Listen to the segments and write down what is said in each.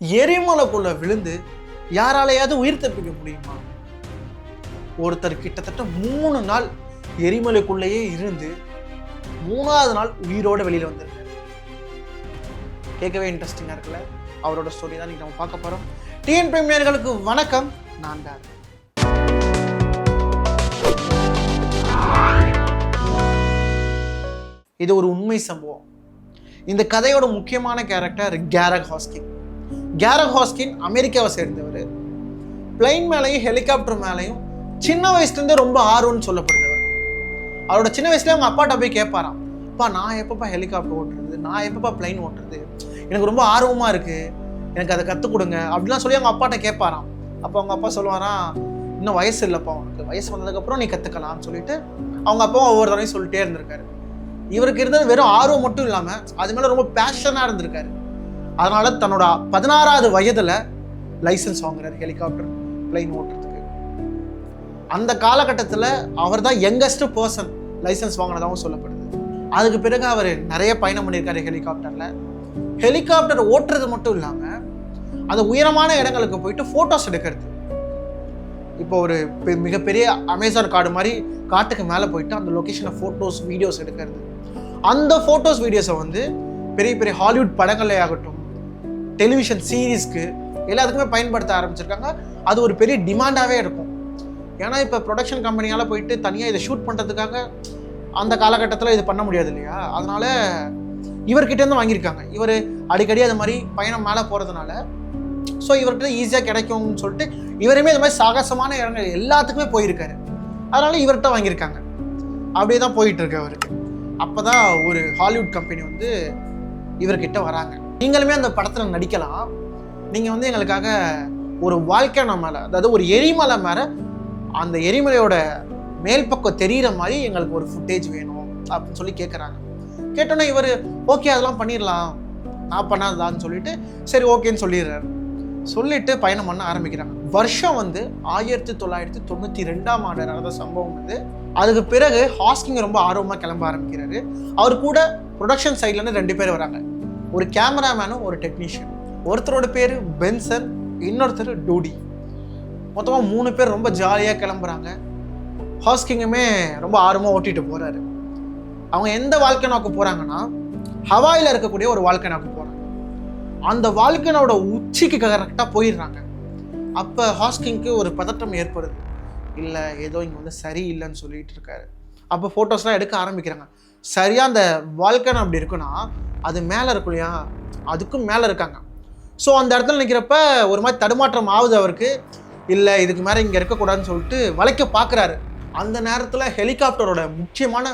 எரிமலைக்குள்ள விழுந்து யாராலையாவது உயிர் தப்பிக்க முடியுமா? ஒருத்தர் கிட்டத்தட்ட மூணு நாள் எரிமலைக்குள்ளேயே இருந்து மூணாவது நாள் உயிரோட வெளியில் வந்திருக்காரு. கேட்கவே இன்ட்ரெஸ்டிங்காக இருக்குல்ல? அவரோட ஸ்டோரி தான் இன்றைக்கி நம்ம பார்க்க போகிறோம் டிஎன் பிரேமியர்களுக்கு வணக்கம். நான் தான். இது ஒரு உண்மை சம்பவம். இந்த கதையோட முக்கியமான கேரக்டர் கேரக் ஹாஸ்கிங் கேரக் ஹாஸ்கின் அமெரிக்காவை சேர்ந்தவர். பிளைன் மேலேயும் ஹெலிகாப்டர் மேலேயும் சின்ன வயசுலேருந்தே ரொம்ப ஆர்வம்னு சொல்லப்படுறவர் அவரோட சின்ன வயசுலேயே அவங்க அப்பாட்ட போய் கேட்பாராம் அப்பா நான் எப்பப்பா ஹெலிகாப்டர் ஓட்டுறது? நான் எப்பப்பா பிளைன் ஓட்டுறது? எனக்கு ரொம்ப ஆர்வமாக இருக்குது எனக்கு அதை கற்றுக் கொடுங்க. அப்படிலாம் சொல்லி அவங்க அப்பாட்ட கேட்பாராம். அப்போ அவங்க அப்பா சொல்லுவாராம் இன்னும் வயசு இல்லைப்பா உனக்கு. வயசு வந்ததுக்கப்புறம் நீ கற்றுக்கலாம்னு சொல்லிட்டு அவங்க அப்பாவும் ஒவ்வொரு தடவையும் சொல்லிட்டே இருந்திருக்காரு. இவருக்கு இருந்தது வெறும் ஆர்வம் மட்டும் இல்லாமல் அது மேலே ரொம்ப பேஷனாக இருந்திருக்காரு. அதனால தன்னோட பதினாறாவது வயதில் லைசன்ஸ் வாங்குறாரு ஹெலிகாப்டர் பிளைன் ஓட்டுறதுக்கு. அந்த காலகட்டத்தில் அவர் தான் யங்கஸ்ட் பர்சன் லைசன்ஸ் வாங்கினதாகவும் சொல்லப்படுது. அதுக்கு பிறகு அவர் நிறைய பயணம் பண்ணியிருக்காரு ஹெலிகாப்டரில். ஹெலிகாப்டர் ஓட்டுறது மட்டும் இல்லாமல் அந்த உயரமான இடங்களுக்கு போயிட்டு ஃபோட்டோஸ் எடுக்கிறது. இப்போ ஒரு பெ- மிகப்பெரிய அமேசான் காடு மாதிரி காட்டுக்கு மேலே போயிட்டு அந்த லொக்கேஷனை ஃபோட்டோஸ் வீடியோஸ் எடுக்கிறது. அந்த ஃபோட்டோஸ் வீடியோஸை வந்து பெரிய பெரிய ஹாலிவுட் படங்களே ஆகட்டும் டெலிவிஷன் சீரீஸ்க்கு எல்லாத்துக்குமே பயன்படுத்த ஆரம்பிச்சிருக்காங்க. அது ஒரு பெரிய டிமாண்டாகவே இருக்கும். ஏன்னா இப்போ ப்ரொடக்ஷன் கம்பெனியால் போயிட்டு தனியாக இதை ஷூட் பண்ணுறதுக்காக அந்த காலகட்டத்தில் இது பண்ண முடியாது இல்லையா? அதனால் இவர்கிட்டேருந்து வாங்கியிருக்காங்க. இவர் அடிக்கடி அது மாதிரி பயணம் மேலே போகிறதுனால ஸோ இவர்கிட்ட ஈஸியாக கிடைக்கும்னு சொல்லிட்டு இவருமே இந்த மாதிரி சாகசமான இடங்கள் எல்லாத்துக்குமே போயிருக்காரு. அதனால இவர்கிட்ட வாங்கியிருக்காங்க. அப்படியே தான் போயிட்டுருக்கு அவருக்கு அப்போ தான் ஒரு ஹாலிவுட் கம்பெனி வந்து இவர்கிட்ட வராங்க. நீங்களுமே அந்த படத்தில் நடிக்கலாம். நீங்கள் வந்து எங்களுக்காக ஒரு வாழ்க்கையான மேலே அதாவது ஒரு எரிமலை மேலே அந்த எரிமலையோட மேல் பக்கம் தெரிகிற மாதிரி எங்களுக்கு ஒரு ஃபுட்டேஜ் வேணும் அப்படின்னு சொல்லி கேட்குறாங்க கேட்டோன்னே இவர் ஓகே அதெல்லாம் பண்ணிடலாம் நான் பண்ணாதான்னு சொல்லிட்டு சரி ஓகேன்னு சொல்லிடுறாரு. சொல்லிட்டு பயணம் பண்ண ஆரம்பிக்கிறாங்க. வருஷம் வந்து ஆயிரத்தி தொள்ளாயிரத்தி தொண்ணூற்றி ரெண்டாம் ஆண்டு நடந்த சம்பவம் வந்து அதுக்கு பிறகு ஹாஸ்கிங் ரொம்ப ஆர்வமாக கிளம்ப ஆரம்பிக்கிறாரு. அவர் கூட ப்ரொடக்ஷன் சைட்லேருந்து ரெண்டு பேர் வராங்க. ஒரு கேமராமேனும் ஒரு டெக்னீஷியன். ஒருத்தரோட பேர் பென்சன் இன்னொருத்தர் டூடி. மொத்தமாக மூணு பேர் ரொம்ப ஜாலியாக கிளம்புறாங்க. ஹாஸ்கிங்குமே ரொம்ப ஆர்வமாக ஓட்டிகிட்டு போகிறாரு அவங்க எந்த வாழ்க்கை நோக்க போகிறாங்கன்னா ஹவாயில் இருக்கக்கூடிய ஒரு வாழ்க்கை நோக்க போகிறாங்க அந்த வாழ்க்கையினோட உச்சிக்கு கரெக்டாக போயிடுறாங்க. அப்போ ஹாஸ்கிங்க்கு ஒரு பதட்டம் ஏற்படுது. இல்லை ஏதோ இங்கே வந்து சரியில்லைன்னு சொல்லிட்டு இருக்காரு. அப்போ ஃபோட்டோஸ்லாம் எடுக்க ஆரம்பிக்கிறாங்க. சரியாக அந்த வாழ்க்கைன்னு அப்படி இருக்குன்னா அது மேலே இருக்கும் இல்லையா? அதுக்கும் மேலே இருக்காங்க. ஸோ அந்த இடத்துல நிற்கிறப்ப ஒரு மாதிரி தடுமாற்றம் ஆகுது அவருக்கு. இல்லை இதுக்கு மேலே இங்கே இருக்கக்கூடாதுன்னு சொல்லிட்டு வளைக்க பார்க்குறாரு அந்த நேரத்தில் ஹெலிகாப்டரோட முக்கியமான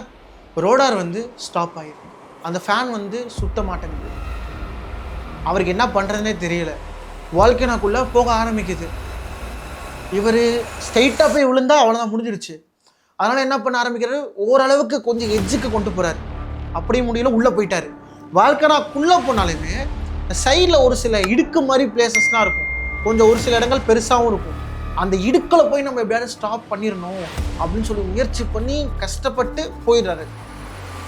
ரோடார் வந்து ஸ்டாப் ஆகிடுது அந்த ஃபேன் வந்து சுத்த மாட்டேங்குது. அவருக்கு என்ன பண்ணுறதுனே தெரியல. வால்கனாக்குள்ளே போக ஆரம்பிக்குது. இவர் ஸ்ட்ரைட்டாக போய் விழுந்தால் அவ்வளோதான் முடிஞ்சிடுச்சு. அதனால் என்ன பண்ண ஆரம்பிக்கிறாரு? ஓரளவுக்கு கொஞ்சம் எஜ்ஜுக்கு கொண்டு போகிறாரு அப்படியே முடியல உள்ளே போயிட்டார். வால்கனாக்குள்ளே போனாலுமே சைடில் ஒரு சில இடுக்கு மாதிரி பிளேசஸ்லாம் இருக்கும். கொஞ்சம் ஒரு சில இடங்கள் பெருசாகவும் இருக்கும். அந்த இடுக்கில் போய் நம்ம எப்படியாவது ஸ்டாப் பண்ணிடணும் அப்படின்னு சொல்லி முயற்சி பண்ணி கஷ்டப்பட்டு போயிடுறாரு.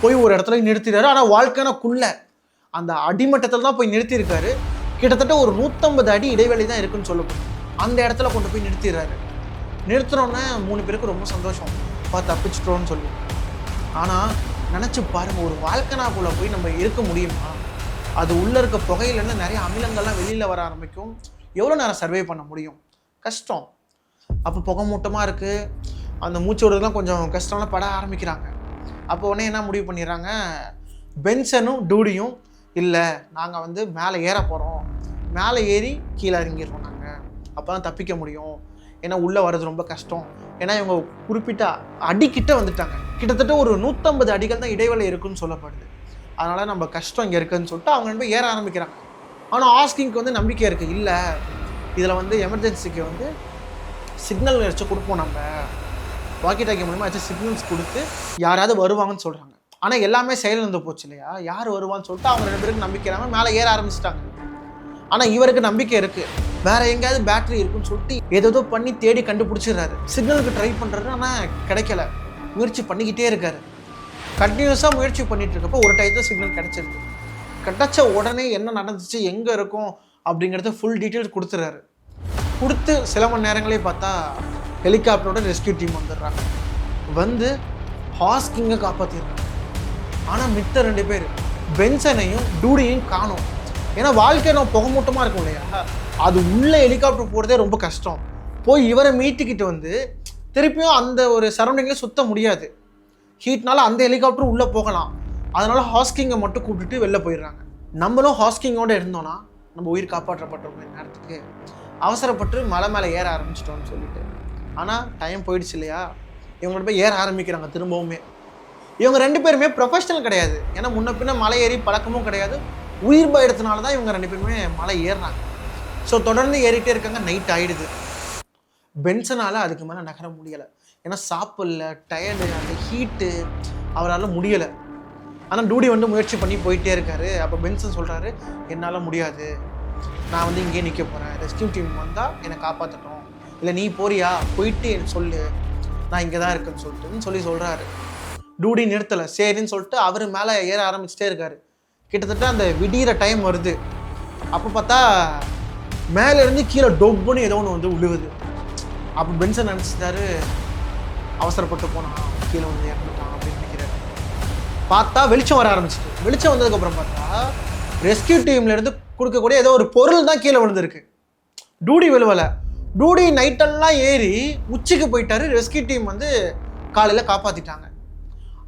போய் ஒரு இடத்துல நிறுத்திடுறாரு. ஆனால் வாழ்க்கைனாக்குள்ளே அந்த அடிமட்டத்தில் தான் போய் நிறுத்தியிருக்காரு. கிட்டத்தட்ட ஒரு நூற்றம்பது அடி இடைவெளி தான் இருக்குன்னு சொல்லப்படும். அந்த இடத்துல கொண்டு போய் நிறுத்திடுறாரு. நிறுத்தினோன்னே மூணு பேருக்கு ரொம்ப சந்தோஷம். பார்த்து தப்பிச்சிட்டோன்னு சொல்லி. ஆனால் நினச்சி பாருங்கள் ஒரு வாழ்க்கைனாக்குள்ளே போய் நம்ம இருக்க முடியுமா? அது உள்ளே இருக்க புகையிலேருந்து நிறைய அமிலங்கள்லாம் வெளியில் வர ஆரம்பிக்கும். எவ்வளோ நேரம் சர்வே பண்ண முடியும்? கஷ்டம். அப்போ புகை மூட்டமாக இருக்குது அந்த மூச்சு விடுறதுலாம் கொஞ்சம் கஷ்டம்லாம் பட ஆரம்பிக்கிறாங்க. அப்போ உடனே என்ன முடிவு பண்ணிடுறாங்க? பென்சனும் டூடியும் இல்லை நாங்கள் வந்து மேலே ஏற போகிறோம் மேலே ஏறி கீழே இறங்கிடுவோம் நாங்கள் அப்போ தான் தப்பிக்க முடியும். ஏன்னா உள்ளே வர்றது ரொம்ப கஷ்டம். ஏன்னா இவங்க குறிப்பிட்ட அடிக்கிட்ட வந்துட்டாங்க. கிட்டத்தட்ட ஒரு நூற்றம்பது அடிகள் தான் இடைவேளை இருக்குன்னு சொல்லப்படுது. அதனால் நம்ம கஷ்டம் இங்கே இருக்குதுன்னு சொல்லிட்டு அவங்க நம்ப ஏற ஆரம்பிக்கிறாங்க. ஆனால் ஆஸ்கிங்க்கு வந்து நம்பிக்கை இருக்குது இல்லை இதில் வந்து எமர்ஜென்சிக்கு வந்து சிக்னல் வச்சு கொடுப்போம் நம்ம. வாக்கி டாக்கி மூலிமா ஏதாச்சும் சிக்னல்ஸ் கொடுத்து யாராவது வருவாங்கன்னு சொல்கிறாங்க ஆனால் எல்லாமே செயலிழந்து போச்சு இல்லையா? யார் வருவான்னு சொல்லிட்டு அவங்க ரெண்டு பேருக்கு நம்பிக்கை இல்லாமல் மேலே ஏற ஆரம்பிச்சிட்டாங்க. ஆனால் இவருக்கு நம்பிக்கை இருக்குது வேற எங்கேயாவது பேட்டரி இருக்குன்னு சொல்லிட்டு ஏதோ பண்ணி தேடி கண்டுபிடிச்சிடுறாரு. சிக்னலுக்கு ட்ரை பண்ணுறாரு ஆனால் கிடைக்கல. முயற்சி பண்ணிக்கிட்டே இருக்காரு. கண்டினியூஸாக முயற்சி பண்ணிட்டு இருக்கப்போ ஒரு டயத்தில் சிக்னல் கிடைச்சிருக்கு. கிடைச்ச உடனே என்ன நடந்துச்சு எங்கே இருக்கும் அப்படிங்கிறத ஃபுல் டீட்டெயில்ஸ் கொடுத்துறாரு. கொடுத்து சில மணி நேரங்களே பார்த்தா ஹெலிகாப்டரோட ரெஸ்கியூ டீம் வந்துடுறாங்க. வந்து ஹாஸ்கிங்கை காப்பாற்றிடுறாங்க ஆனால் மித்த ரெண்டு பேர் பென்சனையும் டூடியையும் காணும். ஏன்னா வாழ்க்கை நம்ம புகமூட்டமாக இருக்கும் இல்லையா? அது உள்ள ஹெலிகாப்டர் போகிறதே ரொம்ப கஷ்டம். போய் இவரை மீட்டுக்கிட்டு வந்து திருப்பியும் அந்த ஒரு சரௌண்டிங்கில் சுத்த முடியாது. ஹீட்னால அந்த ஹெலிகாப்டர் உள்ளே போகலாம். அதனால் ஹாஸ்கிங்கை மட்டும் கூப்பிட்டுட்டு வெளில போயிடுறாங்க. நம்மளும் ஹாஸ்கிங்கோடு இருந்தோம்னா நம்ம உயிர் காப்பாற்றப்பட்டிருக்கோம் நேரத்துக்கு அவசரப்பட்டு மலை மேலே ஏற ஆரம்பிச்சிட்டோம்னு சொல்லிட்டு. ஆனால் டைம் போயிடுச்சு இல்லையா? இவங்களோட போய் ஏற ஆரம்பிக்கிறாங்க திரும்பவுமே. இவங்க ரெண்டு பேருமே ப்ரொஃபஷனல் கிடையாது. ஏன்னா முன்ன பின்ன மலை ஏறி பழக்கமும் கிடையாது. உயிர் பயத்தினால தான் இவங்க ரெண்டு பேருமே மலை ஏறினாங்க ஸோ தொடர்ந்து ஏறிட்டே இருக்காங்க நைட் ஆயிடுது. பென்சனால் அதுக்கு மேலே நகர முடியலை. ஏன்னா சாப்பிடல டயர்டு அந்த ஹீட்டு அவரால் முடியலை. ஆனால் டூடி வந்து முயற்சி பண்ணி போயிட்டே இருக்காரு. அப்போ பென்சன் சொல்கிறாரு என்னால் முடியாது. நான் வந்து இங்கேயே நிற்க போகிறேன் ரெஸ்கியூ டீம் வந்தால் என்னை காப்பாற்றட்டும் இல்லை நீ போறியா? போயிட்டு எனக்கு சொல்லு. நான் இங்கே தான் இருக்கேன்னு சொல்லிட்டுன்னு சொல்லி சொல்கிறாரு டூடி நிறுத்தலை. சரின்னு சொல்லிட்டு அவர் மேலே ஏற ஆரம்பிச்சிட்டே இருக்காரு. கிட்டத்தட்ட அந்த விடிகிற டைம் வருது. அப்போ பார்த்தா மேலேருந்து கீழே டொப்புன்னு ஏதோ ஒன்று வந்து விழுவுது அப்போ பென்சன் நினச்சிட்டாரு அவசரப்பட்டு போனான் கீழே வந்து இறந்துட்டான் அப்படின்னு நினைக்கிறாரு. பார்த்தா வெளிச்சம் வர ஆரம்பிச்சிட்டு வெளிச்சம் வந்ததுக்கப்புறம் பார்த்தா ரெஸ்கியூ டீம்லேருந்து கொடுக்கக்கூடிய ஏதோ ஒரு பொருள் தான் கீழே விழுந்திருக்கு. டூடி விழுவலை. டூடி நைட்டெல்லாம் ஏறி உச்சிக்கு போயிட்டாரு. ரெஸ்கியூ டீம் வந்து காலையில் காப்பாற்றிட்டாங்க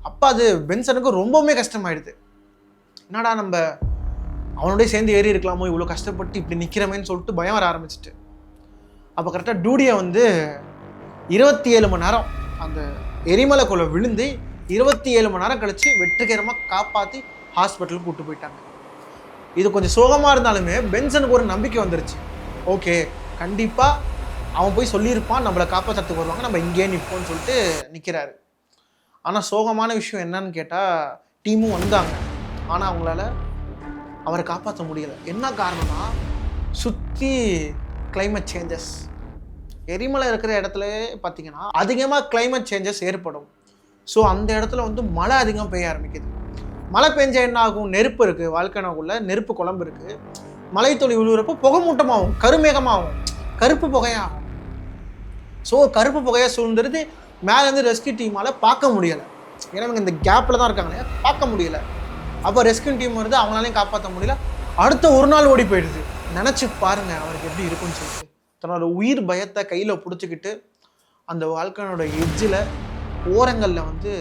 அப்போ அது பென்சனுக்கு ரொம்பவுமே கஷ்டமாயிடுது. என்னடா நம்ம அவனோடய சேர்ந்து ஏறி இருக்கலாமோ? இவ்வளோ கஷ்டப்பட்டு இப்படி நிற்கிறமேன்னு சொல்லிட்டு பயம் வர ஆரம்பிச்சிட்டு. அப்போ கரெக்டாக டூடியை வந்து இருபத்தி ஏழு மணி நேரம் அந்த எரிமலைக்குள்ள விழுந்து இருபத்தி ஏழு மணி நேரம் கழித்து வெற்றிகரமாக காப்பாற்றி ஹாஸ்பிட்டலுக்கு கூப்பிட்டு போயிட்டாங்க. இது கொஞ்சம் சோகமாக இருந்தாலுமே பென்சனுக்கு ஒரு நம்பிக்கை வந்துருச்சு. ஓகே கண்டிப்பாக அவன் போய் சொல்லியிருப்பான் நம்மளை காப்பாற்றுறதுக்கு வருவாங்க நம்ம இங்கேயே நிற்போம்னு சொல்லிட்டு நிற்கிறாரு ஆனால் சோகமான விஷயம் என்னன்னு கேட்டால் டீமும் வந்தாங்க. ஆனால் அவங்களால அவரை காப்பாற்ற முடியலை. என்ன காரணம்னா சுற்றி கிளைமேட் சேஞ்சஸ் எரிமலை இருக்கிற இடத்துல பார்த்தீங்கன்னா அதிகமாக கிளைமேட் சேஞ்சஸ் ஏற்படும். ஸோ அந்த இடத்துல வந்து மழை அதிகம் பெய்ய ஆரம்பிக்குது. மழை பெஞ்சால் என்ன ஆகும்? நெருப்பு இருக்குது வாழ்க்கைனாக்குள்ள நெருப்பு குழம்பு இருக்குது மலைத்துளி விழுகிறப்போ புகைமூட்டமாகும் கருமேகமாகும் கருப்பு புகையாகும். ஸோ கருப்பு புகையாக சூழ்ந்துருது மேலேருந்து ரெஸ்கியூ டீமால் பார்க்க முடியலை. ஏன்னா இவங்க இந்த கேப்பில் தான் இருக்காங்களே பார்க்க முடியலை. அப்போ ரெஸ்கியூ டீம் வருது அவங்களாலையும் காப்பாற்ற முடியல. அடுத்த ஒரு நாள் ஓடி போயிடுது. நினச்சி பாருங்க அவருக்கு எப்படி இருக்கும்னு சொல்லிட்டு. தன்னோட உயிர் பயத்தை கையில் பிடிச்சிக்கிட்டு அந்த வாழ்க்கையோட எட்ஜில் ஓரங்களில் வந்து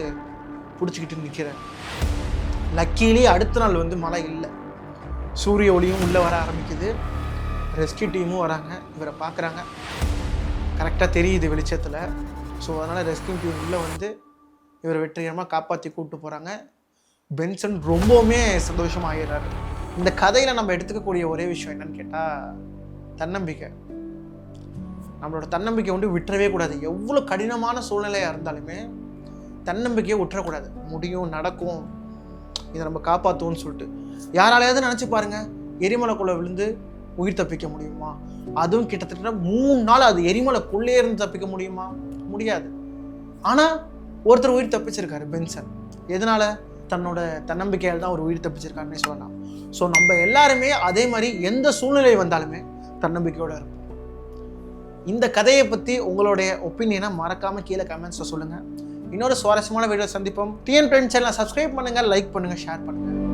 பிடிச்சிக்கிட்டு நிற்கிறேன் லக்கீலி அடுத்த நாள் வந்து மழை இல்லை. சூரிய ஒளியும் உள்ளே வர ஆரம்பிக்குது. ரெஸ்கியூ டீமும் வராங்க. இவரை பார்க்குறாங்க கரெக்டாக தெரியுது வெளிச்சத்தில். ஸோ அதனால் ரெஸ்கியூ டீம் உள்ளே வந்து இவரை வெற்றிகரமாக காப்பாற்றி கூப்பிட்டு போகிறாங்க பென்சன் ரொம்பவுமே சந்தோஷமாகிறார் இந்த கதையில் நம்ம எடுத்துக்கக்கூடிய ஒரே விஷயம் என்னன்னு கேட்டால் தன்னம்பிக்கை. நம்மளோட தன்னம்பிக்கை வந்து விட்டுறவே கூடாது. எவ்வளோ கடினமான சூழ்நிலையாக இருந்தாலுமே தன்னம்பிக்கையை விட்டுறக்கூடாது முடியும் நடக்கும். இதை நம்ம காப்பாற்றுவோம்னு சொல்லிட்டு. யாராலையாவது நினச்சி பாருங்கள் எரிமலைக்குள்ளே விழுந்து உயிர் தப்பிக்க முடியுமா? அதுவும் கிட்டத்தட்ட மூணு நாள் அது எரிமலைக்குள்ளே இருந்து தப்பிக்க முடியுமா? முடியாது. ஆனால் ஒருத்தர் உயிர் தப்பிச்சிருக்காரு பென்சன். எதனால்? தன்னோட தன்னம்பிக்கையால் தான் ஒரு உயிர் தப்பிச்சிருக்காருன்னே சொல்லலாம். ஸோ நம்ம எல்லாருமே அதே மாதிரி எந்த சூழ்நிலை வந்தாலுமே தன்னம்பிக்கையோடு இருப்போம். இந்த கதையை பற்றி உங்களுடைய ஒப்பீனியனை மறக்காமல் கீழே கமெண்ட்ஸில் சொல்லுங்கள் இன்னொரு சுவாரஸ்யமான வீடியோ சந்திப்போம். டிஎன் ஃப்ரெண்ட்ஸ் சேனலை சப்ஸ்கிரைப் பண்ணுங்கள் லைக் பண்ணுங்கள் ஷேர் பண்ணுங்கள்